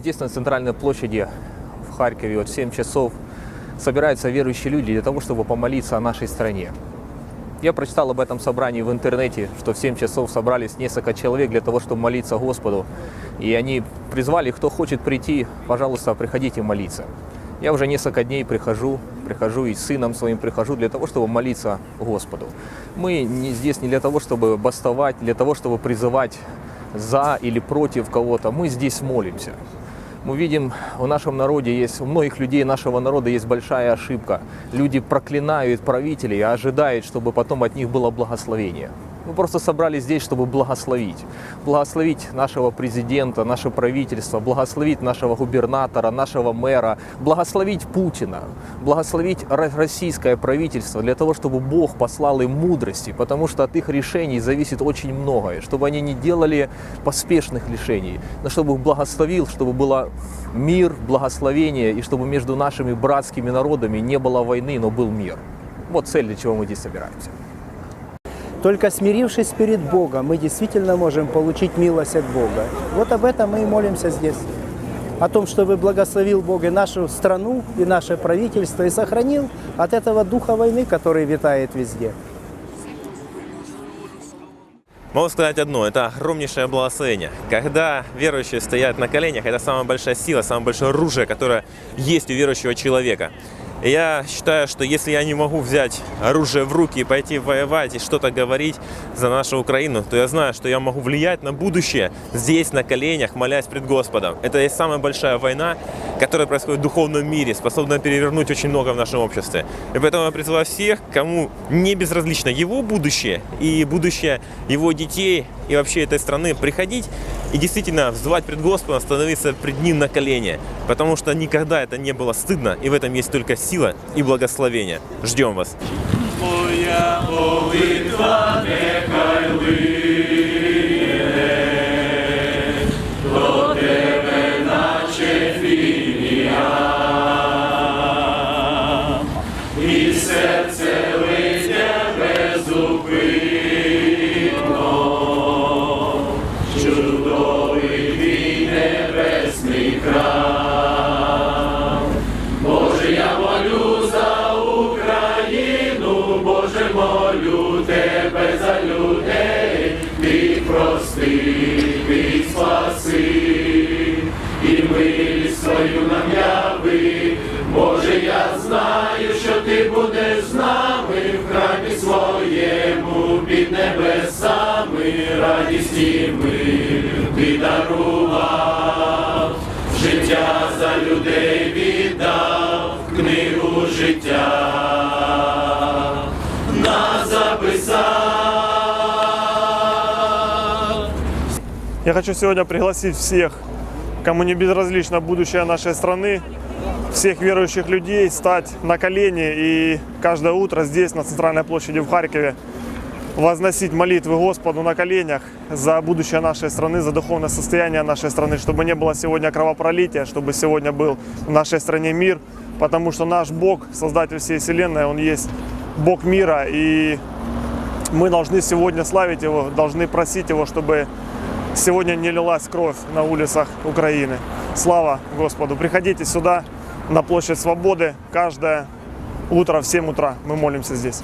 Здесь, на центральной площади в Харькове, вот в 7 часов, собираются верующие люди для того, чтобы помолиться о нашей стране. Я прочитал об этом собрании в интернете, что в 7 часов собрались несколько человек для того, чтобы молиться Господу. И они призвали, кто хочет прийти, пожалуйста, приходите молиться. Я уже несколько дней прихожу, прихожу и с сыном своим прихожу для того, чтобы молиться Господу. Мы не здесь не для того, чтобы бастовать, для того, чтобы призывать за или против кого-то. Мы здесь молимся. Мы видим, в нашем народе есть, у многих людей нашего народа есть большая ошибка. Люди проклинают правителей, а ожидают, чтобы потом от них было благословение. Мы просто собрались здесь, чтобы благословить. Благословить нашего президента, наше правительство, благословить нашего губернатора, нашего мэра, благословить Путина, благословить ро- российское правительство для того, чтобы Бог послал им мудрости, потому что от их решений зависит очень многое, чтобы они не делали поспешных решений, но чтобы их благословил, чтобы было мир, благословение, и чтобы между нашими братскими народами не было войны, но был мир. Вот цель, для чего мы здесь собираемся. Только смирившись перед Богом, мы действительно можем получить милость от Бога. Вот об этом мы и молимся здесь. О том, чтобы благословил Бог и нашу страну, и наше правительство, и сохранил от этого духа войны, который витает везде. Могу сказать одно, это огромнейшее благословение. Когда верующие стоят на коленях, это самая большая сила, самое большое оружие, которое есть у верующего человека. Я считаю, что если я не могу взять оружие в руки и пойти воевать и что-то говорить за нашу Украину, то я знаю, что я могу влиять на будущее здесь, на коленях, молясь пред Господом. Это есть самая большая война, которая происходит в духовном мире, способна перевернуть очень много в нашем обществе. И поэтому я призываю всех, кому не безразлично его будущее и будущее его детей и вообще этой страны, приходить и действительно взывать пред Господом, становиться пред Ним на колени. Потому что никогда это не было стыдно, и в этом есть только сила и благословение. Ждем вас. Молитва нехай прости, ти спаси, і милість свою нам яви. Боже, я знаю, що ти будеш з нами в храмі своєму під небесами, радість і мир ти дарував життя за людей віддав книгу життя Я хочу сегодня пригласить всех, кому не безразлично будущее нашей страны, всех верующих людей стать на колени и каждое утро здесь, на центральной площади в Харькове, возносить молитвы Господу на коленях за будущее нашей страны, за духовное состояние нашей страны, чтобы не было сегодня кровопролития, чтобы сегодня был в нашей стране мир, потому что наш Бог, Создатель всей Вселенной, Он есть Бог мира, и мы должны сегодня славить Его, должны просить Его, чтобы сегодня не лилась кровь на улицах Украины. Слава Господу! Приходите сюда, на площадь Свободы, каждое утро в 7 утра мы молимся здесь.